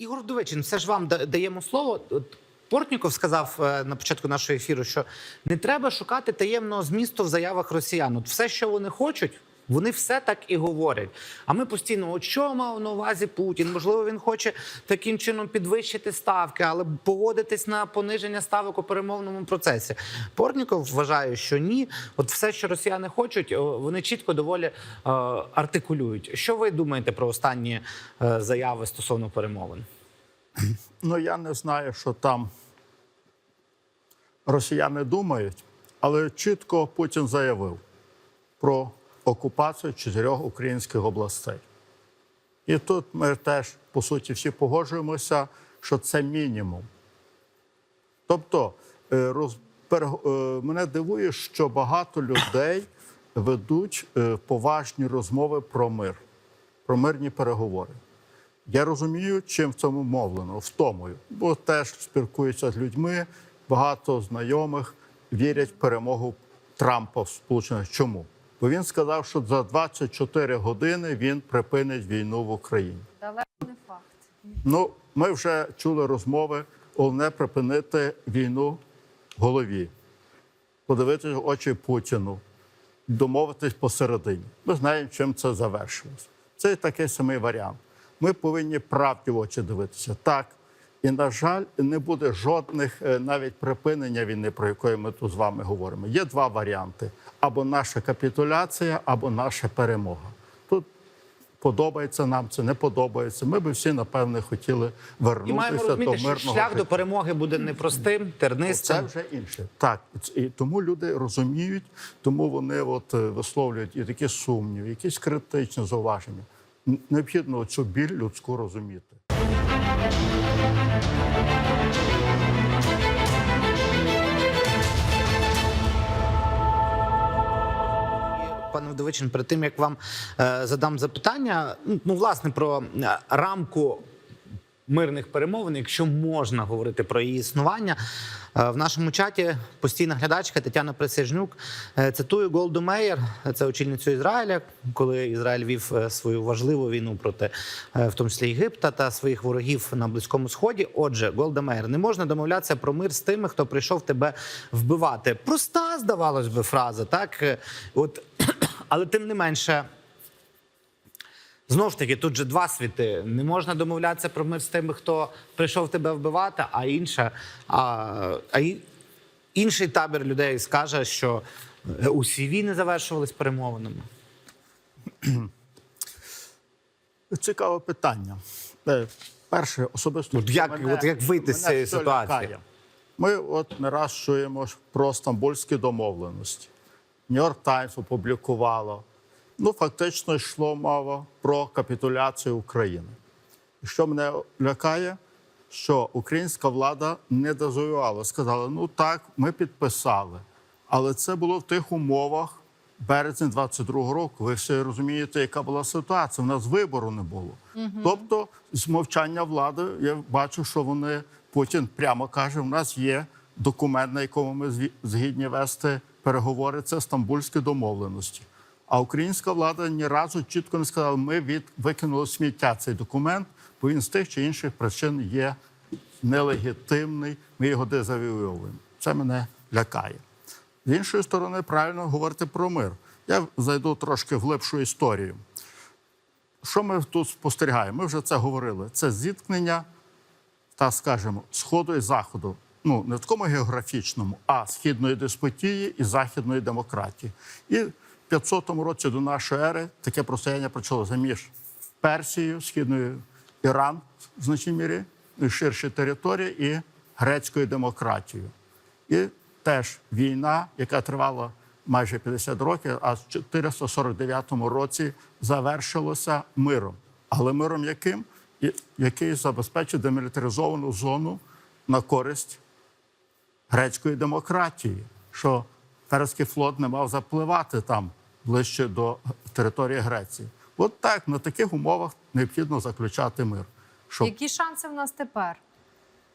Ігор Довичин, все ж вам даємо слово. Портніков сказав е, на початку нашого ефіру, що не треба шукати таємного змісту в заявах росіян. От все, що вони хочуть, вони все так і говорять. А ми постійно, от що мав на увазі Путін? Можливо, він хоче таким чином підвищити ставки, але погодитись на пониження ставок у перемовному процесі. Портніков вважає, що ні. От все, що росіяни хочуть, вони чітко доволі е, артикулюють. Що ви думаєте про останні е, заяви стосовно перемовин? Ну, я не знаю, що там росіяни думають, але чітко Путін заявив про окупацію чотирьох українських областей. І тут ми теж, по суті, всі погоджуємося, що це мінімум. Тобто, е, роз... е, мене дивує, що багато людей ведуть е, поважні розмови про мир, про мирні переговори. Я розумію, чим в цьому мовлено, втомою, бо теж спілкуюся з людьми. Багато знайомих вірять в перемогу Трампа в Сполучених. Чому? Бо він сказав, що за 24 години він припинить війну в Україні. Далеко не факт. Ну, ми вже чули розмови. Головне припинити війну в голові, подивитися в очі Путіну, домовитись посередині. Ми знаємо, чим це завершилось. Це такий самий варіант. Ми повинні правді в очі дивитися. Так. І, на жаль, не буде жодних е, навіть припинення війни, про яку ми тут з вами говоримо. Є два варіанти: або наша капітуляція, або наша перемога. Тут подобається нам це, не подобається. Ми би всі, напевне, хотіли І маємо вернутися до розуміти, що мирного шлях життя. до перемоги буде непростим, Це вже інше. Так, і тому люди розуміють, тому вони от е, висловлюють і такі сумніви, якісь критичні зауваження. Необхідно цю біль людську розуміти. Пане перед тим як вам е, задам запитання, ну, ну власне про е, рамку мирних перемовин, якщо можна говорити про її існування. Е, В нашому чаті постійна глядачка Тетяна Присяжнюк цитує Голду Меєр, це очільницю Ізраїля, коли Ізраїль вів свою важливу війну проти, в тому числі Єгипта та своїх ворогів на Близькому Сході. Отже, Голда Меєр, не можна домовлятися про мир з тими, хто прийшов тебе вбивати. Проста, здавалось би, фраза, так? От, але тим не менше. Знову ж таки, тут же два світи. Не можна домовлятися про мир з тими, хто прийшов тебе вбивати, а інша, а, а інший табір людей скаже, що е, усі війни завершувались перемовинами. Цікаве питання. Е, Перше, особисто От як- от як вийти з цієї ситуації? лякає? Ми от не раз чуємо про стамбульські домовленості. Нью-Йорк Таймс опублікувало. Ну, фактично йшло мова про капітуляцію України. І що мене лякає, що українська влада не дозоювала. Сказала: ну так, ми підписали. Але це було в тих умовах березня 22-го року. Ви всі розумієте, яка була ситуація. У нас вибору не було. Тобто, з мовчання влади, я бачу, що вони Путін прямо каже: у нас є документ, на якому ми згідні вести переговори. Це стамбульські домовленості. А українська влада ні разу чітко не сказала, ми від викинули сміття цей документ, бо він з тих чи інших причин є нелегітимний. Ми його дезавіюємо. Це мене лякає. З іншої сторони, правильно говорити про мир. Я зайду трошки в глибшу історію. Що ми тут спостерігаємо? Ми вже це говорили. Це зіткнення, так скажемо, сходу і заходу. Ну, не в такому географічному, а східної деспотії і західної демократії. І в 500 році до нашої ери таке простояння почалося між Персією, східною Іран в значній мірі, і ширші території, і грецькою демократією. І теж війна, яка тривала майже 50 років, а в 449 році завершилася миром. Але миром яким? Який забезпечить демілітаризовану зону на користь грецької демократії, що Перський флот не мав запливати там ближче до території Греції. От так на таких умовах необхідно заключати мир. Щоб Які шанси в нас тепер?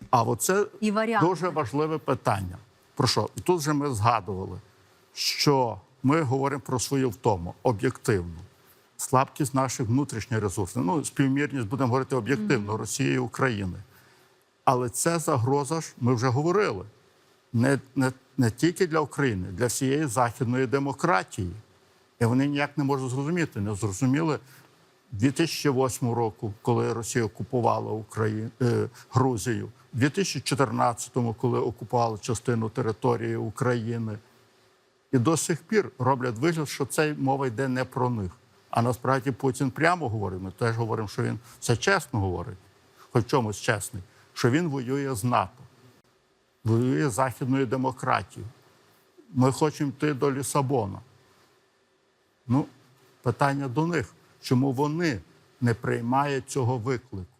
а оце І варіанти. дуже важливе питання. Про що? І тут же ми згадували, що ми говоримо про свою втому об'єктивну. слабкість наших внутрішніх ресурсів. Ну, співмірність будемо говорити об'єктивно Росії і України. Але це загроза ж, ми вже говорили, не, не, не тільки для України, для всієї західної демократії. І вони ніяк не можуть зрозуміти. Не зрозуміли 2008 року, коли Росія окупувала Україну, е, Грузію, 2014-му, коли окупувала частину території України. І до сих пір роблять вигляд, що це мова йде не про них. А насправді Путін прямо говорить. Ми теж говоримо, що він все чесно говорить, хоч чомусь чесний, що він воює з НАТО, воює західної демократією. Ми хочемо йти до Лісабона. Ну, питання до них, чому вони не приймають цього виклику?